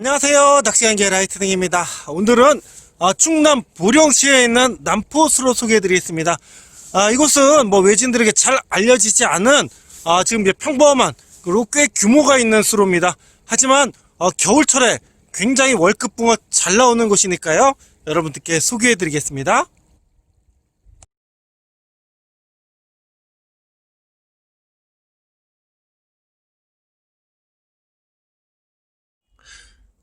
안녕하세요. 낚시간계 라이트닝입니다. 오늘은 아, 충남 보령시에 있는 남포수로 소개해드리겠습니다. 아, 이곳은 뭐 외진들에게 잘 알려지지 않은 아, 지금 평범한 그리고 꽤 규모가 있는 수로입니다. 하지만 어, 겨울철에 굉장히 월급 붕어 잘 나오는 곳이니까요. 여러분들께 소개해드리겠습니다.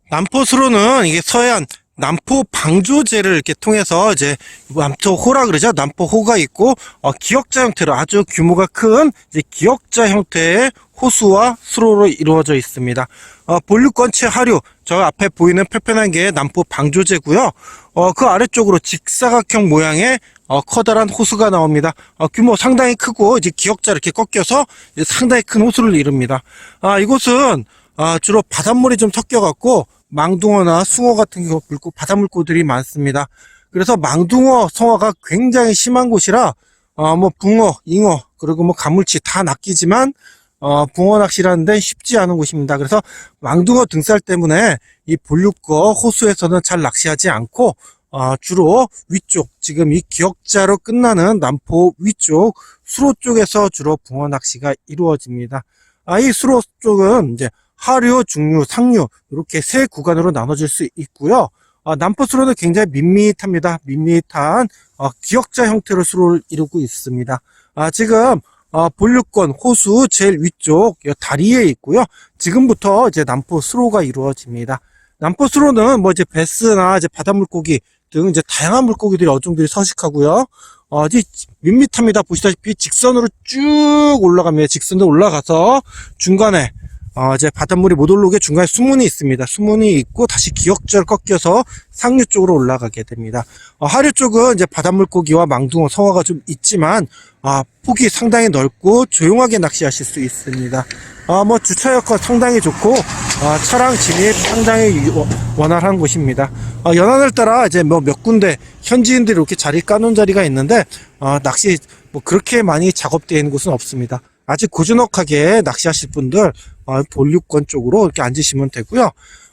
남포수로는 이게 서해안 남포 방조제를 이렇게 통해서 이제 남포호라 그러죠. 남포호가 있고 어, 기역자 형태로 아주 규모가 큰 이제 기역자 형태의 호수와 수로로 이루어져 있습니다. 어, 본류권체 하류 저 앞에 보이는 편편한 게 남포 방조제고요. 어, 그 아래쪽으로 직사각형 모양의 어, 커다란 호수가 나옵니다. 어, 규모 상당히 크고 이제 기역자 이렇게 꺾여서 이제 상당히 큰 호수를 이룹니다. 아, 이곳은 아, 주로 바닷물이 좀 섞여갖고 망둥어나 숭어 같은 거 물고 바닷물고들이 많습니다. 그래서 망둥어 성화가 굉장히 심한 곳이라 어, 뭐 붕어, 잉어 그리고 뭐 가물치 다 낚이지만 어, 붕어 낚시라는 데 쉽지 않은 곳입니다. 그래서 망둥어 등살 때문에 이 본류거 호수에서는 잘 낚시하지 않고 어, 주로 위쪽 지금 이 기역자로 끝나는 남포 위쪽 수로 쪽에서 주로 붕어 낚시가 이루어집니다. 아, 이 수로 쪽은 이제 하류, 중류, 상류 이렇게 세 구간으로 나눠질 수 있고요. 어, 남포수로는 굉장히 밋밋합니다. 밋밋한 어, 기역자 형태로 수로를 이루고 있습니다. 아, 지금 어, 본류권 호수 제일 위쪽 이 다리에 있고요. 지금부터 이제 남포 수로가 이루어집니다. 남포 수로는 뭐 이제 베스나 이제 바닷물고기 등 이제 다양한 물고기들이 어종들이 서식하고요. 어, 이 밋밋합니다. 보시다시피 직선으로 쭉 올라갑니다. 직선으로 올라가서 중간에 어, 이제 바닷물이 못 올라오게 중간에 수문이 있습니다. 수문이 있고 다시 기역절 꺾여서 상류 쪽으로 올라가게 됩니다. 어, 하류 쪽은 이제 바닷물고기와 망둥어, 성어가 좀 있지만 아, 폭이 상당히 넓고 조용하게 낚시하실 수 있습니다. 아, 뭐 주차 여건 상당히 좋고 아, 차량 진입 상당히 유- 원활한 곳입니다. 아, 연안을 따라 이제 뭐 몇 군데 현지인들이 이렇게 자리 까놓은 자리가 있는데 아, 낚시 뭐 그렇게 많이 작업되어 있는 곳은 없습니다. 아직 고즈넉하게 낚시하실 분들 어, 본류권 쪽으로 이렇게 앉으시면 되고요.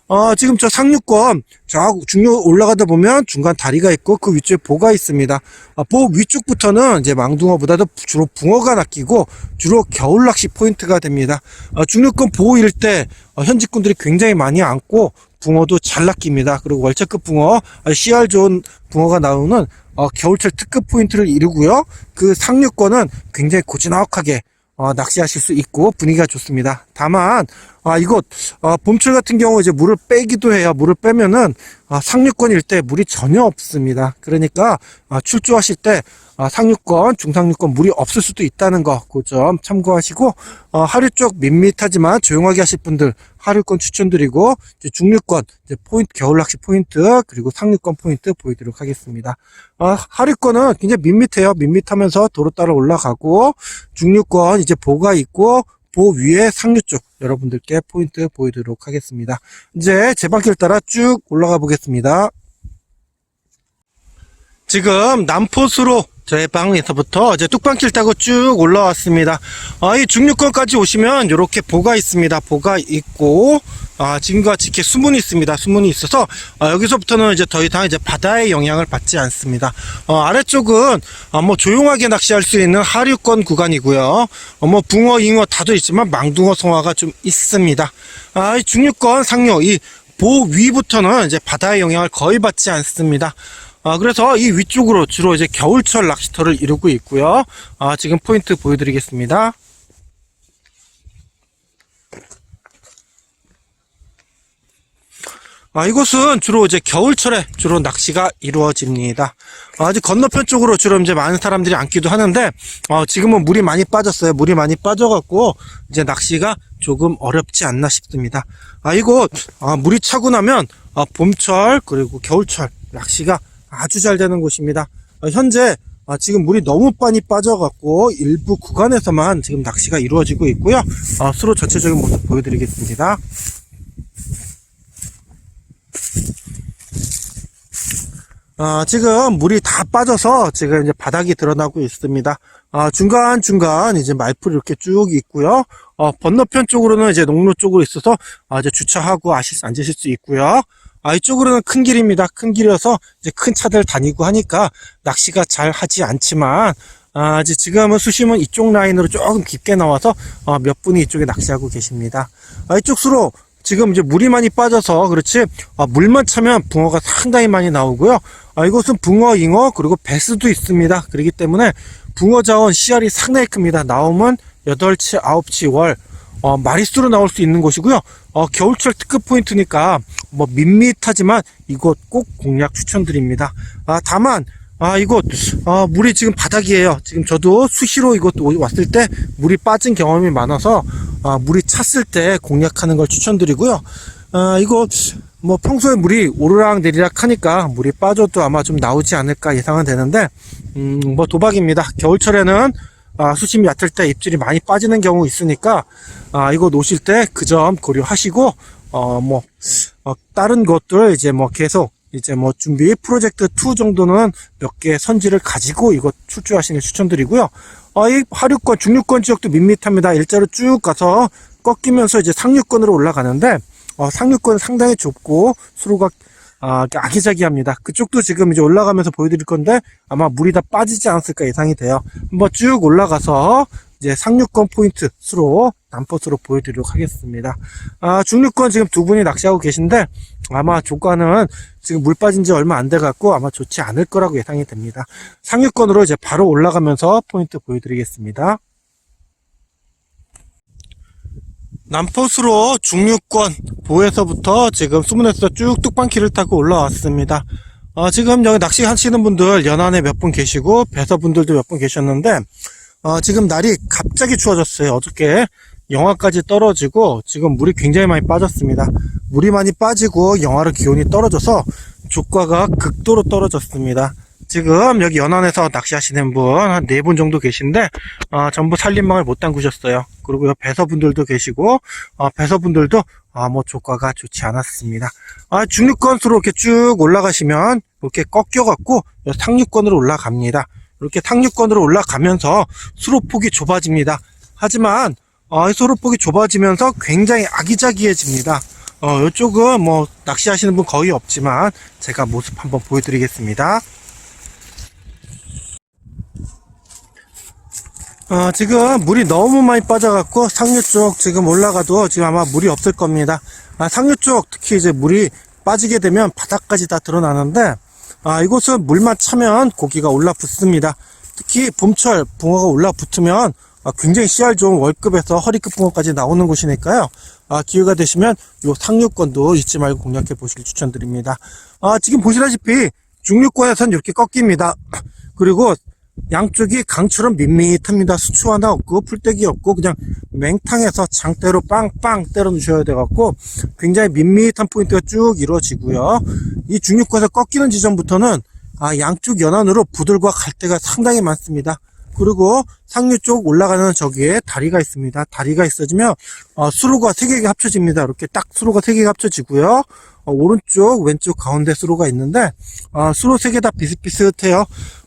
어, 지금 저 상류권 저 중류 올라가다 보면 중간 다리가 있고 그 위쪽에 보가 있습니다. 아, 보 위쪽부터는 이제 망둥어보다도 주로 붕어가 낚이고 주로 겨울 낚시 포인트가 됩니다. 어, 중류권 보호 일대 어, 현지꾼들이 굉장히 많이 앉고 붕어도 잘 낚입니다. 그리고 월차급 붕어, 아, CR 좋은 붕어가 나오는 어, 겨울철 특급 포인트를 이루고요. 그 상류권은 굉장히 고즈넉하게 어, 낚시하실 수 있고 분위기가 좋습니다. 다만 아, 이곳 어, 봄철 같은 경우 이제 물을 빼기도 해요. 물을 빼면은 아, 상류권 일대 물이 전혀 없습니다. 그러니까 아, 출조하실 때 아, 상류권, 중상류권 물이 없을 수도 있다는 거, 그 점 참고하시고 어, 하류 쪽 밋밋하지만 조용하게 하실 분들 하류권 추천드리고 중류권 포인트 겨울 낚시 포인트 그리고 상류권 포인트 보여드리도록 하겠습니다. 어, 하류권은 굉장히 밋밋해요. 밋밋하면서 도로 따라 올라가고 중류권 이제 보가 있고 보 위에 상류 쪽 여러분들께 포인트 보여드리도록 하겠습니다. 이제 제바퀴를 따라 쭉 올라가 보겠습니다. 지금 남포수로 저희 방에서부터 이제 뚝방길 타고 쭉 올라왔습니다. 아, 이 중류권까지 오시면 이렇게 보가 있습니다. 보가 있고 아, 지금과 같이 이렇게 수문이 있습니다. 수문이 있어서 아, 여기서부터는 이제 더 이상 이제 바다의 영향을 받지 않습니다. 어, 아래쪽은 아, 뭐 조용하게 낚시할 수 있는 하류권 구간이고요. 어, 뭐 붕어, 잉어 다도 있지만 망둥어 성화가 좀 있습니다. 아, 이 중류권 상류 이 보 위부터는 이제 바다의 영향을 거의 받지 않습니다. 아, 그래서 이 위쪽으로 주로 이제 겨울철 낚시터를 이루고 있고요. 아, 지금 포인트 보여드리겠습니다. 아, 이곳은 주로 이제 겨울철에 주로 낚시가 이루어집니다. 아, 아직 건너편 쪽으로 주로 이제 많은 사람들이 앉기도 하는데, 어, 지금은 물이 많이 빠졌어요. 물이 많이 빠져갖고, 이제 낚시가 조금 어렵지 않나 싶습니다. 아, 이곳, 아, 물이 차고 나면, 아, 봄철, 그리고 겨울철 낚시가 아주 잘 되는 곳입니다. 어, 현재, 아, 지금 물이 너무 많이 빠져갖고, 일부 구간에서만 지금 낚시가 이루어지고 있고요. 아, 수로 전체적인 모습 보여드리겠습니다. 아, 지금 물이 다 빠져서 지금 이제 바닥이 드러나고 있습니다. 아, 중간중간 이제 말풀이 이렇게 쭉 있고요. 어, 건너편 쪽으로는 이제 농로 쪽으로 있어서 아, 이제 주차하고 아실, 앉으실 수 있고요. 아, 이쪽으로는 큰 길입니다. 큰 길이어서 이제 큰 차들 다니고 하니까 낚시가 잘 하지 않지만 아, 이제 지금은 수심은 이쪽 라인으로 조금 깊게 나와서 어, 몇 분이 이쪽에 낚시하고 계십니다. 아, 이쪽 수로 지금 이제 물이 많이 빠져서 그렇지 아, 물만 차면 붕어가 상당히 많이 나오고요. 아, 이곳은 붕어, 잉어 그리고 배스도 있습니다. 그렇기 때문에 붕어 자원 씨알이 상당히 큽니다. 나오면 8치, 9치 월 어, 마리수로 나올 수 있는 곳이고요. 어, 겨울철 특급 포인트니까 뭐 밋밋하지만 이곳 꼭 공략 추천드립니다. 아, 다만 아, 이곳, 아, 물이 지금 바닥이에요. 지금 저도 수시로 이곳 오- 왔을 때 물이 빠진 경험이 많아서, 아, 물이 찼을 때 공략하는 걸 추천드리고요. 아, 이거, 뭐 평소에 물이 오르락 내리락 하니까 물이 빠져도 아마 좀 나오지 않을까 예상은 되는데, 음, 뭐 도박입니다. 겨울철에는, 아, 수심이 얕을 때 입질이 많이 빠지는 경우 있으니까, 아, 이거 놓으실 때 그 점 고려하시고, 어, 뭐, 어, 다른 것들 이제 뭐 계속 이제 뭐 준비 프로젝트 2 정도는 몇 개 선지를 가지고 이거 출조하시는 걸 추천드리고요. 어, 이 하류권, 중류권 지역도 밋밋합니다. 일자로 쭉 가서 꺾이면서 이제 상류권으로 올라가는데, 어, 상류권은 상당히 좁고 수로가 아, 아기자기합니다. 그쪽도 지금 이제 올라가면서 보여드릴 건데 아마 물이 다 빠지지 않았을까 예상이 돼요. 한번 쭉 올라가서 이제 상류권 포인트 수로 남포수로 보여드리도록 하겠습니다. 아, 중류권 지금 두 분이 낚시하고 계신데 아마 조과는 지금 물 빠진 지 얼마 안 돼 갖고 아마 좋지 않을 거라고 예상이 됩니다. 상류권으로 이제 바로 올라가면서 포인트 보여드리겠습니다. 남포수로 중류권 보에서부터 지금 수문에서 쭉 뚝방키를 타고 올라왔습니다. 어, 지금 여기 낚시 하시는 분들 연안에 몇 분 계시고 배서분들도 몇 분 계셨는데 어, 지금 날이 갑자기 추워졌어요. 어저께 영하까지 떨어지고 지금 물이 굉장히 많이 빠졌습니다. 물이 많이 빠지고 영하로 기온이 떨어져서 조과가 극도로 떨어졌습니다. 지금 여기 연안에서 낚시하시는 분 한 네 분 정도 계신데 어, 전부 살림망을 못 담그셨어요. 그리고 요 배서분들도 계시고 어, 배서분들도 아, 뭐 조과가 좋지 않았습니다. 아, 중류권으로 이렇게 쭉 올라가시면 이렇게 꺾여갖고 요 상류권으로 올라갑니다. 이렇게 상류권으로 올라가면서 수로폭이 좁아집니다. 하지만 어, 이 수로폭이 좁아지면서 굉장히 아기자기해집니다. 어, 이쪽은 뭐 낚시하시는 분 거의 없지만 제가 모습 한번 보여드리겠습니다. 어, 지금 물이 너무 많이 빠져갖고 상류 쪽 지금 올라가도 지금 아마 물이 없을 겁니다. 아, 상류 쪽 특히 이제 물이 빠지게 되면 바닥까지 다 드러나는데 아, 이곳은 물만 차면 고기가 올라붙습니다. 특히 봄철 붕어가 올라붙으면 아, 굉장히 씨알 좋은 월급에서 허리급 붕어까지 나오는 곳이니까요. 아, 기회가 되시면 요 상류권도 잊지 말고 공략해 보시길 추천드립니다. 아, 지금 보시다시피 중류권에선 이렇게 꺾입니다. 그리고 양쪽이 강처럼 밋밋합니다. 수초 하나 없고 풀떼기 없고 그냥 맹탕에서 장대로 빵빵 때려 넣으셔야 돼갖고 굉장히 밋밋한 포인트가 쭉 이루어지고요. 이 중류권에서 꺾이는 지점부터는 아, 양쪽 연안으로 부들과 갈대가 상당히 많습니다. 그리고 상류 쪽 올라가는 저기에 다리가 있습니다. 다리가 있어지면 어, 수로가 세 개가 합쳐집니다. 이렇게 딱 수로가 세 개가 합쳐지고요. 어, 오른쪽, 왼쪽, 가운데 수로가 있는데 어, 수로 세 개 다 비슷비슷해요.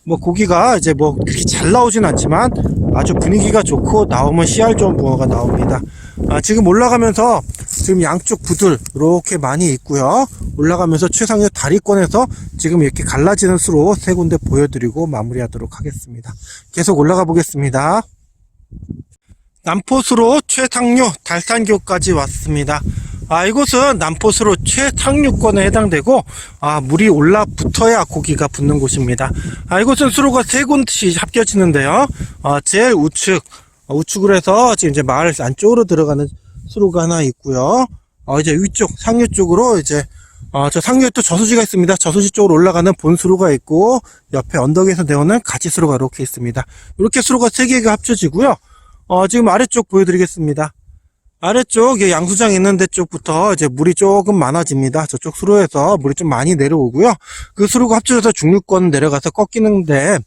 뭐 고기가 이제 뭐 그렇게 잘 나오진 않지만 아주 분위기가 좋고 나오면 씨알 좋은 붕어가 나옵니다. 아, 지금 올라가면서 지금 양쪽 부들 이렇게 많이 있고요. 올라가면서 최상의 다리권에서 지금 이렇게 갈라지는 수로 세 군데 보여드리고 마무리하도록 하겠습니다. 계속 올라가 보겠습니다. 남포수로 최상류 달산교까지 왔습니다. 아, 이곳은 남포수로 최상류권에 해당되고, 아, 물이 올라붙어야 고기가 붙는 곳입니다. 아, 이곳은 수로가 세 곳이 합쳐지는데요. 아, 제일 우측, 어, 우측으로 해서 지금 이제 마을 안쪽으로 들어가는 수로가 하나 있고요. 어, 이제 위쪽, 상류 쪽으로 이제, 어, 저 상류에 또 저수지가 있습니다. 저수지 쪽으로 올라가는 본수로가 있고, 옆에 언덕에서 내오는 가지수로가 이렇게 있습니다. 이렇게 수로가 세 개가 합쳐지고요. 어, 지금 아래쪽 보여드리겠습니다. 아래쪽 이 양수장 있는 데 쪽부터 이제 물이 조금 많아집니다. 저쪽 수로에서 물이 좀 많이 내려오고요. 그 수로가 합쳐져서 중류권 내려가서 꺾이는데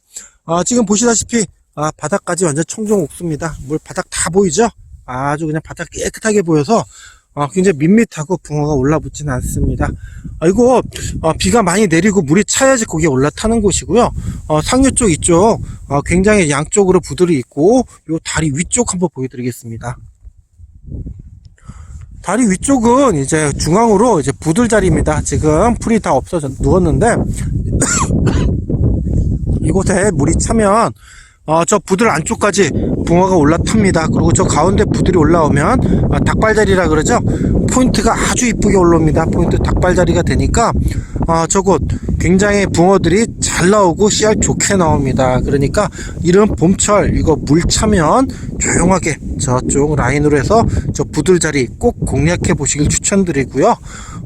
아, 지금 보시다시피 아, 바닥까지 완전 청정 옥수입니다. 물 바닥 다 보이죠? 아주 그냥 바닥 깨끗하게 보여서 어, 굉장히 밋밋하고 붕어가 올라붙지는 않습니다. 아, 이거 어, 비가 많이 내리고 물이 차야지 거기에 올라타는 곳이고요. 어, 상류 쪽 이쪽 어, 굉장히 양쪽으로 부들이 있고 요 다리 위쪽 한번 보여드리겠습니다. 다리 위쪽은 이제 중앙으로 이제 부들 자리입니다. 지금 풀이 다 없어져 누웠는데 이곳에 물이 차면 어, 저 부들 안쪽까지 붕어가 올라탑니다. 그리고 저 가운데 부들이 올라오면 어, 닭발자리라 그러죠. 포인트가 아주 이쁘게 올라옵니다. 포인트 닭발자리가 되니까 어, 저곳 굉장히 붕어들이 잘 나오고 씨알 좋게 나옵니다. 그러니까 이런 봄철 이거 물 차면 조용하게 저쪽 라인으로 해서 저 부들 자리 꼭 공략해 보시길 추천드리고요.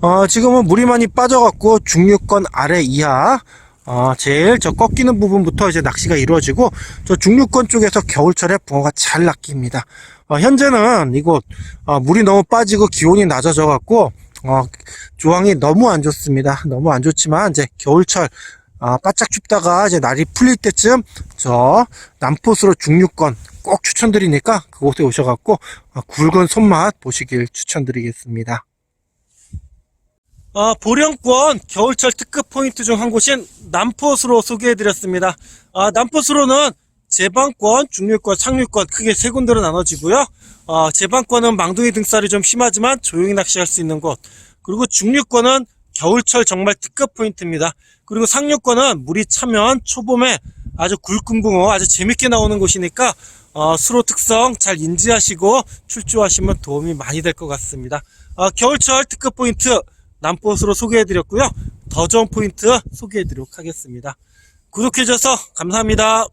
어, 지금은 물이 많이 빠져갖고 중류권 아래 이하 어, 제일 저 꺾이는 부분부터 이제 낚시가 이루어지고 저 중류권 쪽에서 겨울철에 붕어가 잘 낚입니다. 어, 현재는 이곳 어, 물이 너무 빠지고 기온이 낮아져 갖고 어, 조항이 너무 안 좋습니다. 너무 안 좋지만 이제 겨울철 아, 바짝 춥다가 이제 날이 풀릴 때쯤 저 남포수로 중류권 꼭 추천드리니까 그곳에 오셔갖고 어, 굵은 손맛 보시길 추천드리겠습니다. 아, 보령권 겨울철 특급 포인트 중 한 곳인 남포수로 소개해드렸습니다. 아, 남포수로는 제방권, 중류권, 상류권 크게 세 군데로 나눠지고요. 아, 제방권은 망둥이 등살이 좀 심하지만 조용히 낚시할 수 있는 곳. 그리고 중류권은 겨울철 정말 특급 포인트입니다. 그리고 상류권은 물이 차면 초봄에 아주 굵은 붕어 아주 재밌게 나오는 곳이니까 어, 수로 특성 잘 인지하시고 출조하시면 도움이 많이 될 것 같습니다. 어, 겨울철 특급 포인트 남포수로 소개해드렸고요. 더 좋은 포인트 소개해드리도록 하겠습니다. 구독해줘서 감사합니다.